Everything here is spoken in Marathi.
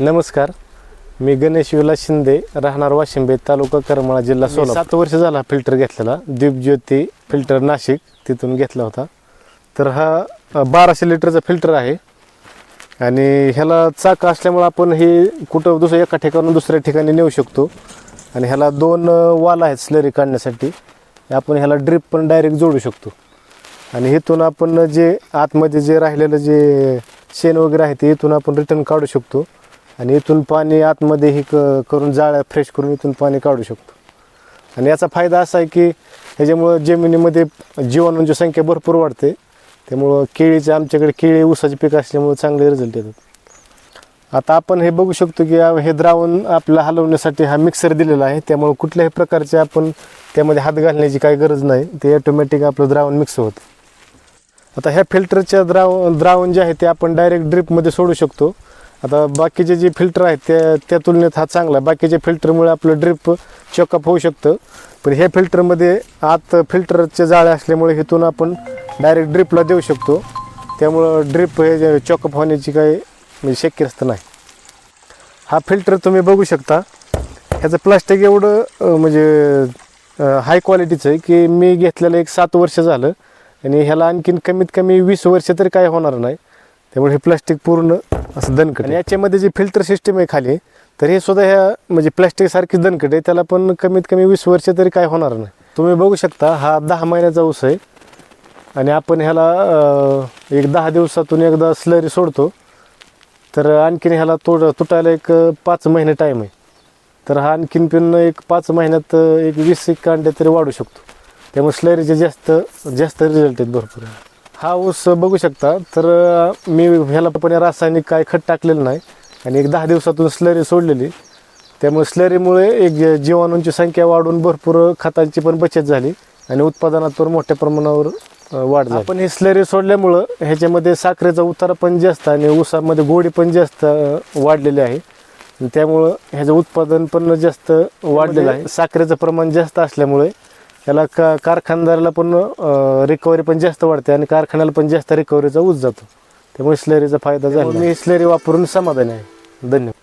नमस्कार. मी गणेश विलास शिंदे राहणार वाशिंबे तालुका करमाळा जिल्हा सोलापूर सात वर्ष झाला फिल्टर घेतलेला. दीपज्योती फिल्टर नाशिक तिथून घेतला होता. तर हा बाराशे लिटरचा फिल्टर आहे. आणि ह्याला चाक असल्यामुळं आपण हे कुठं दुसऱ्या एका ठिकाणून दुसऱ्या ठिकाणी नेऊ शकतो. आणि ह्याला दोन वाल आहेत स्लरी काढण्यासाठी. आपण ह्याला ड्रिप पण डायरेक्ट जोडू शकतो. आणि इथून आपण जे आतमध्ये जे राहिलेलं जे शेण वगैरे आहे ते इथून आपण रिटर्न काढू शकतो. आणि इथून पाणी आतमध्ये हे क करून जाळ्या फ्रेश करून इथून पाणी काढू शकतो. आणि याचा फायदा असा आहे की ह्याच्यामुळं जमिनीमध्ये जीवाणूंची संख्या भरपूर वाढते. त्यामुळं केळीचे आमच्याकडे केळी ऊसाचे पीक असल्यामुळं चांगले रिझल्ट येतात. आता आपण हे बघू शकतो की हे द्रावण आपलं हलवण्यासाठी हा मिक्सर दिलेला आहे. त्यामुळं कुठल्याही प्रकारचे आपण त्यामध्ये हात घालण्याची काही गरज नाही. ते ऑटोमॅटिक आपलं द्रावण मिक्स होतं. आता ह्या फिल्टरच्या द्राव द्रावण जे आहे ते आपण डायरेक्ट ड्रिपमध्ये सोडू शकतो. आता बाकीचे जे फिल्टर आहेत त्या त्या तुलनेत हा चांगला आहे. बाकीच्या फिल्टरमुळे आपलं ड्रिप चॉकअप होऊ शकतं. पण ह्या फिल्टरमध्ये आत फिल्टरचे जाळे असल्यामुळे इथून आपण डायरेक्ट ड्रिपला देऊ शकतो. त्यामुळं ड्रिप हे चॉकअप होण्याची काही म्हणजे शक्यस्त नाही. हा फिल्टर तुम्ही बघू शकता. ह्याचं प्लास्टिक एवढं म्हणजे हाय क्वालिटीचं आहे की मी घेतलेलं एक सात वर्ष झालं. आणि ह्याला आणखीन कमीत कमी वीस वर्ष तरी काय होणार नाही. त्यामुळे हे प्लास्टिक पूर्ण असं दणकट आणि याच्यामध्ये जी फिल्टर सिस्टीम आहे खाली तर हे सुद्धा ह्या म्हणजे प्लास्टिक सारखी दणकट आहे. त्याला पण कमीत कमी वीस वर्ष तरी काय होणार नाही. तुम्ही बघू शकता हा दहा महिन्याचा ऊस आहे. आणि आपण ह्याला अं, एक दहा दिवसातून एकदा स्लरी सोडतो. तर आणखीन ह्याला तोड तुटायला एक अं, पाच महिने टाईम आहे. तर हा आणखीन पण एक पाच महिन्यात अं, एक वीस एक कांडे तरी वाढू शकतो. त्यामुळे स्लरीचे जास्त जास्त रिझल्ट आहेत भरपूर. हा ऊस बघू शकता. तर मी ह्याला पण रासायनिक काय खत टाकलेलं नाही. आणि एक दहा दिवसातून स्लरी सोडलेली. त्यामुळे स्लरीमुळे एक जीवाणूंची संख्या वाढून भरपूर खतांची पण बचत झाली. आणि उत्पादनात पण मोठ्या प्रमाणावर वाढ झाली. आपण ही स्लरी सोडल्यामुळं ह्याच्यामध्ये साखरेचा उतारा पण जास्त आणि ऊसामध्ये गोडी पण जास्त वाढलेली आहे. त्यामुळं ह्याचं उत्पादन पण जास्त वाढलेलं आहे. साखरेचं प्रमाण जास्त असल्यामुळे याला का कारखानदाराला पण रिकव्हरी पण जास्त वाढते आणि कारखान्याला पण जास्त रिकव्हरीचा ऊस जातो. त्यामुळे स्लरीचा फायदा झाला मी स्लरी वापरून समाधानी आहे. धन्यवाद.